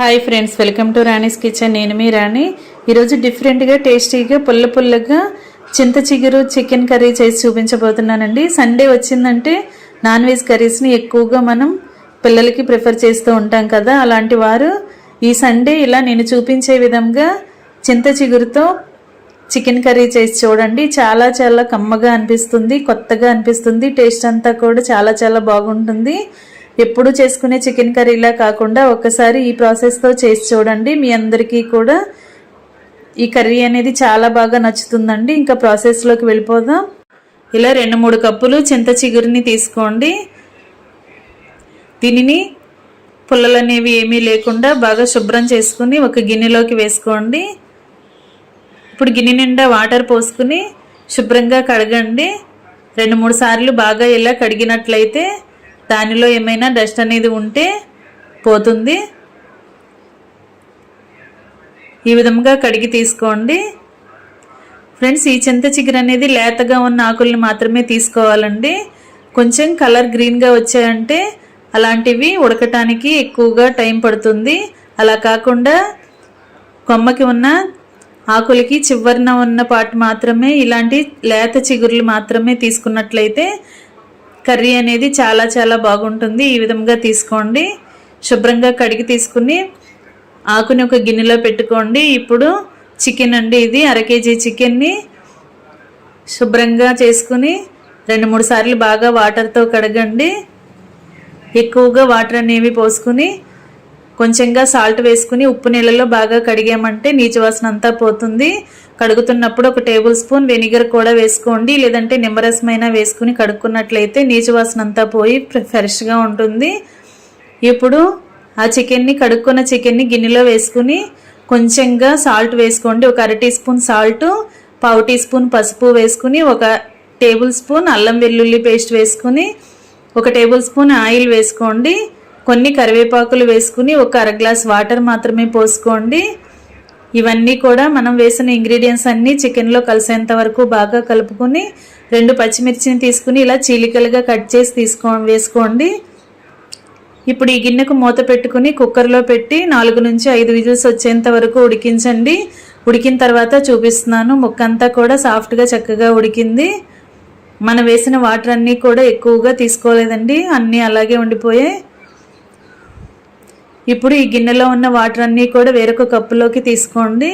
Hi friends welcome to Rani's kitchen నేను మీ రాణి. ఈరోజు డిఫరెంట్గా టేస్టీగా పుల్ల పుల్లగా చింత చిగురు చికెన్ కర్రీ చేసి చూపించబోతున్నానండి. సండే వచ్చిందంటే నాన్ వెజ్ కర్రీస్ని ఎక్కువగా మనం పిల్లలకి ప్రిఫర్ చేస్తూ ఉంటాం కదా. అలాంటి వారు ఈ సండే ఇలా నేను చూపించే విధంగా చింత చిగురుతో చికెన్ కర్రీ చేసి చూడండి. చాలా చాలా కమ్మగా అనిపిస్తుంది కొత్తగా అనిపిస్తుంది. టేస్ట్ అంతా కూడా చాలా చాలా బాగుంటుంది. ఎప్పుడు చేసుకునే చికెన్ కర్రీలా కాకుండా ఒకసారి ఈ ప్రాసెస్తో చేసి చూడండి. మీ అందరికీ కూడా ఈ కర్రీ అనేది చాలా బాగా నచ్చుతుందండి. ఇంకా ప్రాసెస్లోకి వెళ్ళిపోదాం. ఇలా రెండు మూడు కప్పులు చింత చిగురిని తీసుకోండి. దీనిని పుల్లలు అనేవి ఏమీ లేకుండా బాగా శుభ్రం చేసుకుని ఒక గిన్నెలోకి వేసుకోండి. ఇప్పుడు గిన్నె నిండా వాటర్ పోసుకుని శుభ్రంగా కడగండి. రెండు మూడు సార్లు బాగా ఇలా కడిగినట్లయితే దానిలో ఏమైనా డస్ట్ అనేది ఉంటే పోతుంది. ఈ విధంగా కడిగి తీసుకోండి. ఫ్రెండ్స్ ఈ చింత చిగురు అనేది లేతగా ఉన్న ఆకుల్ని మాత్రమే తీసుకోవాలండి. కొంచెం కలర్ గ్రీన్గా వచ్చాయంటే అలాంటివి ఉడకటానికి ఎక్కువగా టైం పడుతుంది. అలా కాకుండా కొమ్మకి ఉన్న ఆకులకి చివరిన ఉన్న పాటు మాత్రమే ఇలాంటి లేత చిగుర్లు మాత్రమే తీసుకున్నట్లయితే కర్రీ అనేది చాలా చాలా బాగుంటుంది. ఈ విధంగా తీసుకోండి. శుభ్రంగా కడిగి తీసుకుని ఆకుని ఒక గిన్నెలో పెట్టుకోండి. ఇప్పుడు చికెన్ అండి ఇది. అర కేజీ చికెన్ని శుభ్రంగా చేసుకుని రెండు మూడు సార్లు బాగా వాటర్తో కడగండి. ఎక్కువగా వాటర్ అనేవి పోసుకుని కొంచెంగా సాల్ట్ వేసుకుని ఉప్పు నీళ్ళలో బాగా కడిగామంటే నీచు వాసన అంతా పోతుంది. కడుగుతున్నప్పుడు ఒక టేబుల్ స్పూన్ వెనిగర్ కూడా వేసుకోండి. లేదంటే నిమ్మరసమైనా వేసుకుని కడుక్కున్నట్లయితే నీచు వాసన అంతా పోయి ఫ్రెష్గా ఉంటుంది. ఇప్పుడు ఆ చికెన్ని కడుక్కున్న చికెన్ని గిన్నెలో వేసుకుని కొంచెంగా సాల్ట్ వేసుకోండి. ఒక అర టీ స్పూన్ సాల్ట్ పావు టీ స్పూన్ పసుపు వేసుకుని ఒక టేబుల్ స్పూన్ అల్లం వెల్లుల్లి పేస్ట్ వేసుకుని ఒక టేబుల్ స్పూన్ ఆయిల్ వేసుకోండి. కొన్ని కరివేపాకులు వేసుకుని ఒక అర గ్లాస్ వాటర్ మాత్రమే పోసుకోండి. ఇవన్నీ కూడా మనం వేసిన ఇంగ్రీడియంట్స్ అన్నీ చికెన్లో కలిసేంత వరకు బాగా కలుపుకొని రెండు పచ్చిమిర్చిని తీసుకుని ఇలా చీలికలుగా కట్ చేసి తీసుకో వేసుకోండి. ఇప్పుడు ఈ గిన్నెకు మూత పెట్టుకుని కుక్కర్లో పెట్టి నాలుగు నుంచి ఐదు విజిల్స్ వచ్చేంత వరకు ఉడికించండి. ఉడికిన తర్వాత చూపిస్తున్నాను. ముక్కంతా కూడా సాఫ్ట్గా చక్కగా ఉడికింది. మనం వేసిన వాటర్ అన్నీ కూడా ఎక్కువగా తీసుకోలేదండి. అన్నీ అలాగే ఉండిపోయాయి. ఇప్పుడు ఈ గిన్నెలో ఉన్న వాటర్ అన్నీ కూడా వేరొక కప్పులోకి తీసుకోండి.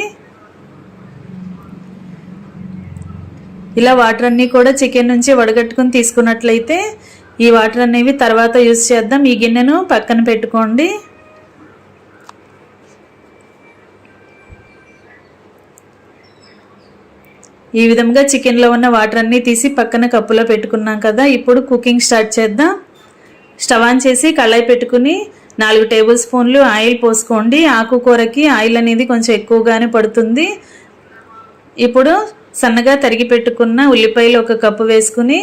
ఇలా వాటర్ అన్నీ కూడా చికెన్ నుంచి వడగట్టుకుని తీసుకున్నట్లయితే ఈ వాటర్ అనేవి తర్వాత యూజ్ చేద్దాం. ఈ గిన్నెను పక్కన పెట్టుకోండి. ఈ విధంగా చికెన్లో ఉన్న వాటర్ అన్నీ తీసి పక్కన కప్పులో పెట్టుకున్నాం కదా. ఇప్పుడు కుకింగ్ స్టార్ట్ చేద్దాం. స్టవ్ ఆన్ చేసి కళాయి పెట్టుకుని నాలుగు టేబుల్ స్పూన్లు ఆయిల్ పోసుకోండి. ఆకుకూరకి ఆయిల్ అనేది కొంచెం ఎక్కువగానే పడుతుంది. ఇప్పుడు సన్నగా తరిగి పెట్టుకున్న ఉల్లిపాయలు ఒక కప్పు వేసుకుని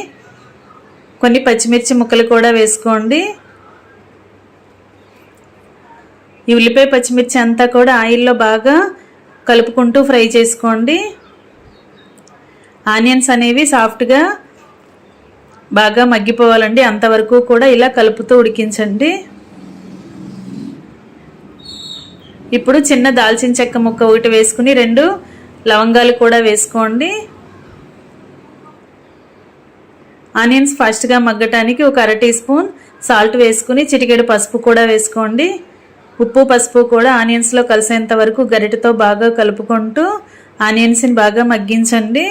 కొన్ని పచ్చిమిర్చి ముక్కలు కూడా వేసుకోండి. ఈ ఉల్లిపాయ పచ్చిమిర్చి అంతా కూడా ఆయిల్లో బాగా కలుపుకుంటూ ఫ్రై చేసుకోండి. ఆనియన్స్ అనేవి సాఫ్ట్గా బాగా మగ్గిపోవాలండి. అంతవరకు కూడా ఇలా కలుపుతూ ఉడికించండి. ఇప్పుడు చిన్న దాల్చిన చెక్క ముక్క ఒకటి వేసుకుని రెండు లవంగాలు కూడా వేసుకోండి. ఆనియన్స్ ఫాస్ట్గా మగ్గటానికి ఒక అర టీ స్పూన్ సాల్ట్ వేసుకుని చిటికెడు పసుపు కూడా వేసుకోండి. ఉప్పు పసుపు కూడా ఆనియన్స్లో కలిసేంత వరకు గరిటతో బాగా కలుపుకుంటూ ఆనియన్స్ని బాగా మగ్గించండి.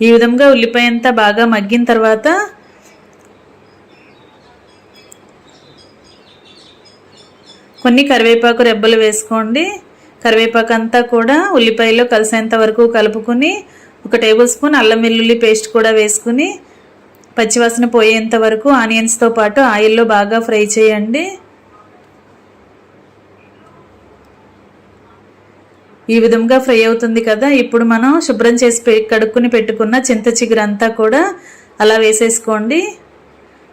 ఈ విధంగా ఉల్లిపాయ అంతా బాగా మగ్గిన తర్వాత కొన్ని కరివేపాకు రెబ్బలు వేసుకోండి. కరివేపాకు అంతా కూడా ఉల్లిపాయలో కలిసేంత వరకు కలుపుకుని ఒక టేబుల్ స్పూన్ అల్లం వెల్లుల్లి పేస్ట్ కూడా వేసుకుని పచ్చివాసన పోయేంత వరకు ఆనియన్స్తో పాటు ఆయిల్లో బాగా ఫ్రై చేయండి. ఈ విధంగా ఫ్రై అవుతుంది కదా. ఇప్పుడు మనం శుభ్రం చేసి కడుక్కుని పెట్టుకున్న చింత చిగురంతా కూడా అలా వేసేసుకోండి.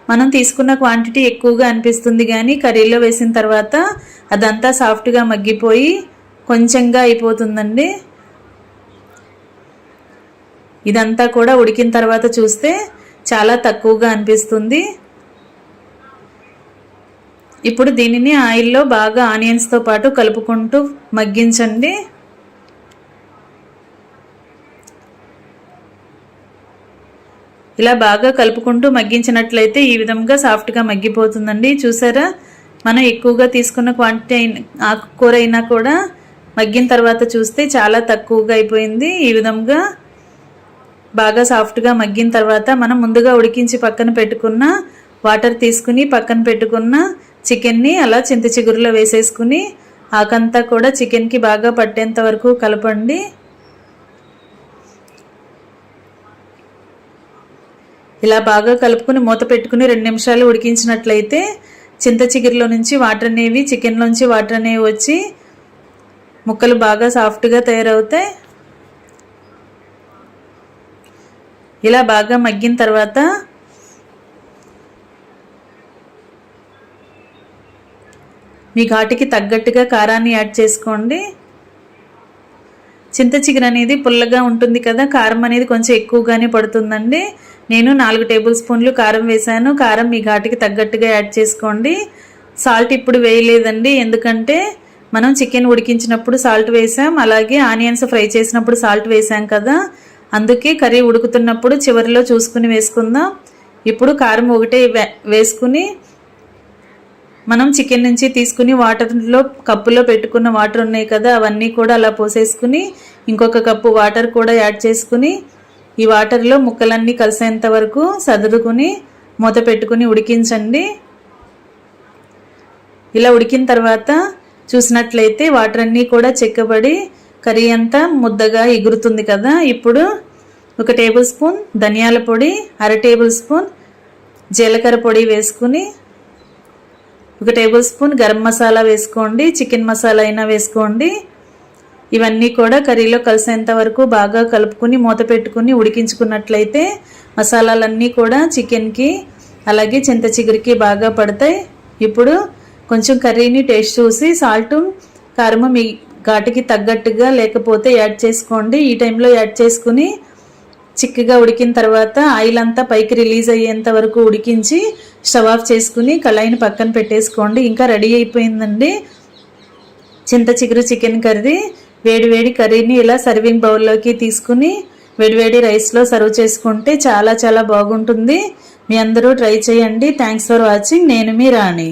మనం తీసుకున్న క్వాంటిటీ ఎక్కువగా అనిపిస్తుంది కానీ కర్రీలో వేసిన తర్వాత అదంతా సాఫ్ట్గా మగ్గిపోయి కొంచెంగా అయిపోతుందండి. ఇదంతా కూడా ఉడికిన తర్వాత చూస్తే చాలా తక్కువగా అనిపిస్తుంది. ఇప్పుడు దీనిని ఆయిల్లో బాగా ఆనియన్స్తో పాటు కలుపుకుంటూ మగ్గించండి. ఇలా బాగా కలుపుకుంటూ మగ్గించినట్లయితే ఈ విధంగా సాఫ్ట్గా మగ్గిపోతుందండి. చూసారా? మనం ఎక్కువగా తీసుకున్న క్వాంటిటీ అయిన ఆకుకూర అయినా కూడా మగ్గిన తర్వాత చూస్తే చాలా తక్కువగా అయిపోయింది. ఈ విధంగా బాగా సాఫ్ట్గా మగ్గిన తర్వాత మనం ముందుగా ఉడికించి పక్కన పెట్టుకున్న వాటర్ తీసుకుని పక్కన పెట్టుకున్న చికెన్ని అలా చింత చిగురులో వేసేసుకుని ఆకంతా కూడా చికెన్కి బాగా పట్టేంత వరకు కలపండి. ఇలా బాగా కలుపుకుని మూత పెట్టుకుని రెండు నిమిషాలు ఉడికించినట్లయితే చింత చిగురులో నుంచి వాటర్ అనేవి చికెన్లోంచి వాటర్ అనేవి వచ్చి ముక్కలు బాగా సాఫ్ట్గా తయారవుతాయి. ఇలా బాగా మగ్గిన తర్వాత మీ ఘాటికి తగ్గట్టుగా కారాన్ని యాడ్ చేసుకోండి. చింత చికెన్ అనేది పుల్లగా ఉంటుంది కదా కారం అనేది కొంచెం ఎక్కువగానే పడుతుందండి. నేను నాలుగు టేబుల్ స్పూన్లు కారం వేశాను. కారం మీ ఘాటికి తగ్గట్టుగా యాడ్ చేసుకోండి. సాల్ట్ ఇప్పుడు వేయలేదండి ఎందుకంటే మనం చికెన్ ఉడికించినప్పుడు సాల్ట్ వేసాం అలాగే ఆనియన్స్ ఫ్రై చేసినప్పుడు సాల్ట్ వేసాం కదా. అందుకే కర్రీ ఉడుకుతున్నప్పుడు చివరిలో చూసుకుని వేసుకుందాం. ఇప్పుడు కారం ఒకటే వేసుకుని మనం చికెన్ నుంచి తీసుకుని వాటర్లో కప్పులో పెట్టుకున్న వాటర్ ఉన్నాయి కదా అవన్నీ కూడా అలా పోసేసుకుని ఇంకొక కప్పు వాటర్ కూడా యాడ్ చేసుకుని ఈ వాటర్లో ముక్కలన్నీ కలిసేంత వరకు సదురుకుని మూత పెట్టుకుని ఉడికించండి. ఇలా ఉడికిన తర్వాత చూసినట్లయితే వాటర్ అన్నీ కూడా చెక్కబడి కర్రీ అంతా ముద్దగా ఎగురుతుంది కదా. ఇప్పుడు ఒక టేబుల్ స్పూన్ ధనియాల పొడి అర టేబుల్ స్పూన్ జీలకర్ర పొడి వేసుకుని ఒక టేబుల్ స్పూన్ గరం మసాలా వేసుకోండి చికెన్ మసాలా అయినా వేసుకోండి. ఇవన్నీ కూడా కర్రీలో కలిసేంత వరకు బాగా కలుపుకుని మూత పెట్టుకుని ఉడికించుకున్నట్లయితే మసాలాలన్నీ కూడా చికెన్కి అలాగే చింత చిగురికి బాగా పడతాయి. ఇప్పుడు కొంచెం కర్రీని టేస్ట్ చూసి సాల్ట్ కారము మీ ఘాటుకి తగ్గట్టుగా లేకపోతే యాడ్ చేసుకోండి. ఈ టైంలో యాడ్ చేసుకుని చిక్కగా ఉడికిన తర్వాత ఆయిల్ అంతా పైకి రిలీజ్ అయ్యేంత వరకు ఉడికించి స్టవ్ ఆఫ్ చేసుకుని కళాయిని పక్కన పెట్టేసుకోండి. ఇంకా రెడీ అయిపోయిందండి. చింత చిగురు చికెన్ కర్రీ. వేడివేడి కర్రీని ఇలా సర్వింగ్ బౌల్లోకి తీసుకుని వేడివేడి రైస్లో సర్వ్ చేసుకుంటే చాలా చాలా బాగుంటుంది. మీ అందరూ ట్రై చేయండి. Thanks for watching. నేను మీ రాణి.